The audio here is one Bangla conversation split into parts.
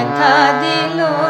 ব্যথা দিলো।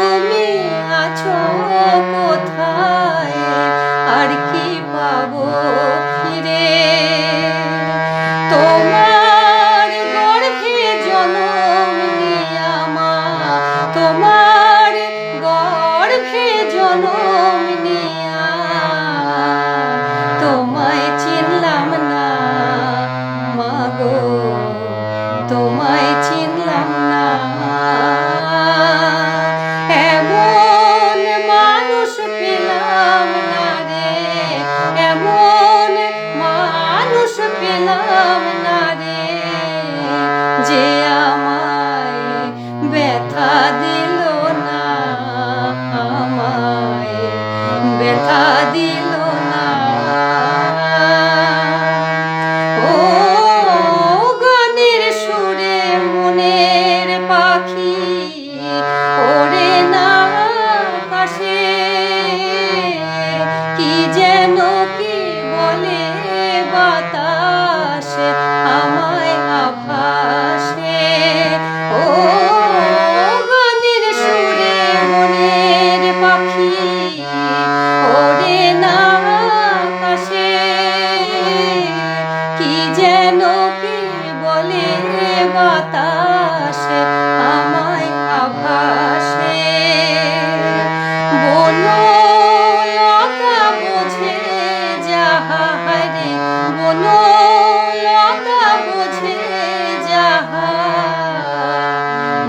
ಸಾದಿ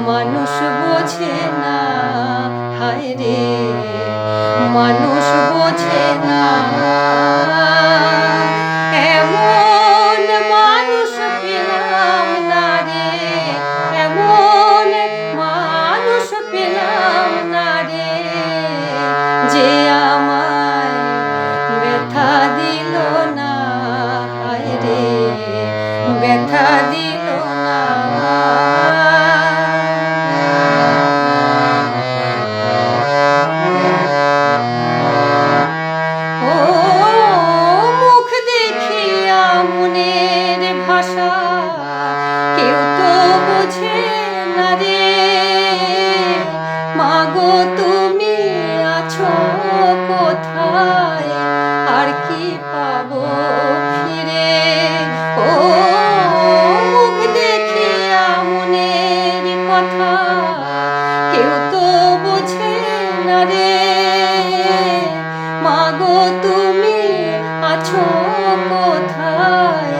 মানুষ বোঝে না হায় রে। মানুষ বোঝে না। আর কি পাবো ফিরে? ও দেখিয়া মনের কথা। রে। মাগো তুমি আছো কোথায়?